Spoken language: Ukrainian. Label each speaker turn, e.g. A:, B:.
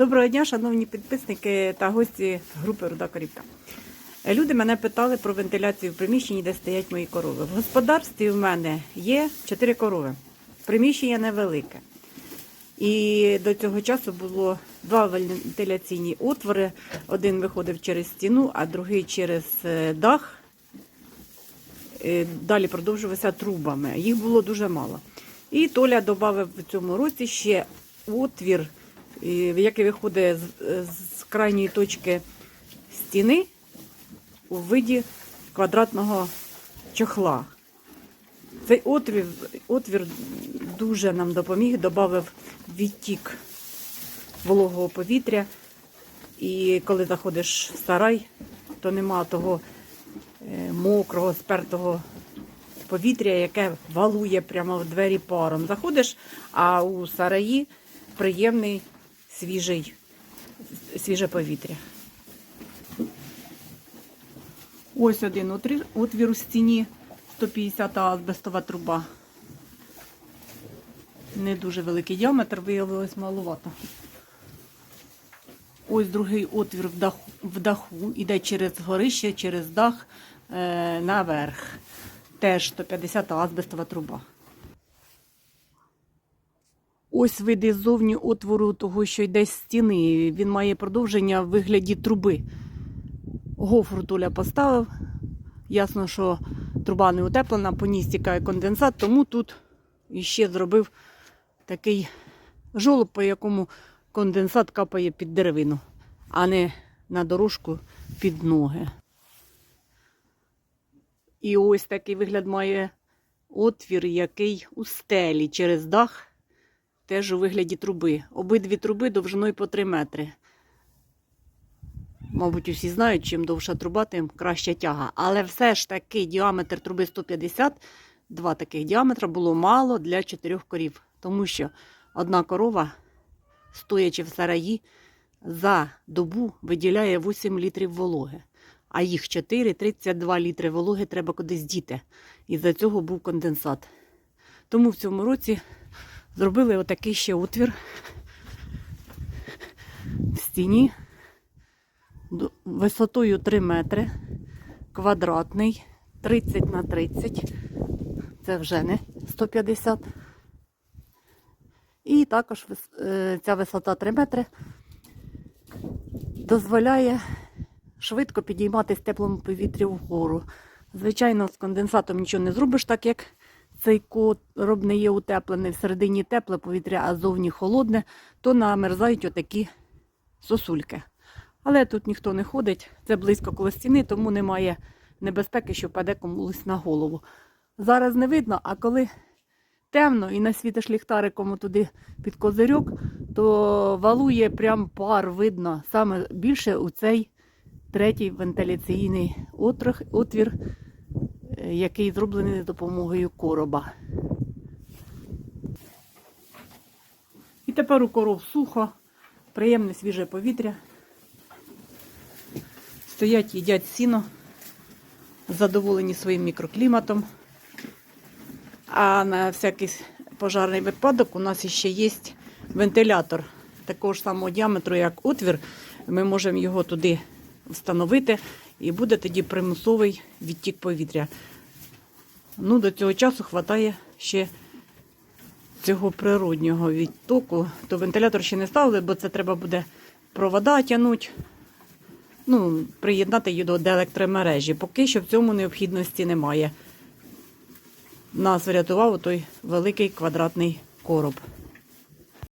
A: Доброго дня, шановні підписники та гості групи Руда Корівка. Е, Люди мене питали про вентиляцію в приміщенні, де стоять мої корови. В господарстві в мене є 4 корови. Приміщення невелике. І до цього часу було два вентиляційні отвори. Один виходив через стіну, а другий через е, дах. Е, Далі продовжувався трубами. Їх було дуже мало. І Толя додав в цьому році ще отвір, який виходить з, крайньої точки стіни у виді квадратного чохла. Цей отвір, отвір дуже нам допоміг, додав відтік вологого повітря. І коли заходиш в сарай, то нема того е, мокрого, спертого повітря, яке валує прямо в двері паром. Заходиш, а у сараї приємний свіжий, свіже повітря. Ось один отвір, у стіні 150-та азбестова труба. Не дуже великий діаметр, виявилось маловато. Ось другий отвір в даху, в даху іде через горище, через дах е, наверх. Теж 150 азбестова труба. Ось види ззовні отвору того, що йде з стіни. Він має продовження в вигляді труби. Гофру Толя поставив. Ясно, що труба не утеплена, по ній стікає конденсат, тому тут іще зробив такий жолоб, по якому конденсат капає під деревину, а не на дорожку під ноги. І ось такий вигляд має отвір, який у стелі через дах, теж у вигляді труби. Обидві труби довжиною по 3 метри. Мабуть, усі знають, чим довша труба, тим краща тяга. Але все ж таки діаметр труби 150, два таких діаметра було мало для чотирьох корів. Тому що одна корова, стоячи в сараї, за добу виділяє 8 літрів вологи. А їх 4, 32 літри вологи треба кудись діти. І за цього був конденсат. Тому в цьому році зробили отакий ще отвір в стіні висотою 3 метри, квадратний, 30 на 30. Це вже не 150. І також е, ця висота 3 метри дозволяє швидко підійматись теплому повітрі вгору. Звичайно, з конденсатом нічого не зробиш, так як цей короб не є утеплений, всередині тепле повітря, а зовні холодне, то намерзають отакі сосульки. Але тут ніхто не ходить, це близько коло стіни, тому немає небезпеки, що впаде комусь на голову. Зараз не видно, а коли темно і насвітиш ліхтариком туди під козирьок, то валує прям пар видно саме більше у цей третій вентиляційний отвір, який зроблений за допомогою короба. І тепер у коров сухо, приємне свіже повітря. Стоять, їдять сіно, задоволені своїм мікрокліматом. А на всякий пожарний випадок у нас ще є вентилятор такого ж самого діаметру, як отвір. Ми можемо його туди встановити і буде тоді примусовий відтік повітря. Ну, до цього часу вистачає ще цього природнього відтоку. То вентилятор ще не ставили, бо це треба буде провода тягнути. Ну, приєднати її до електромережі. Поки що в цьому необхідності немає. Нас врятував той великий квадратний короб.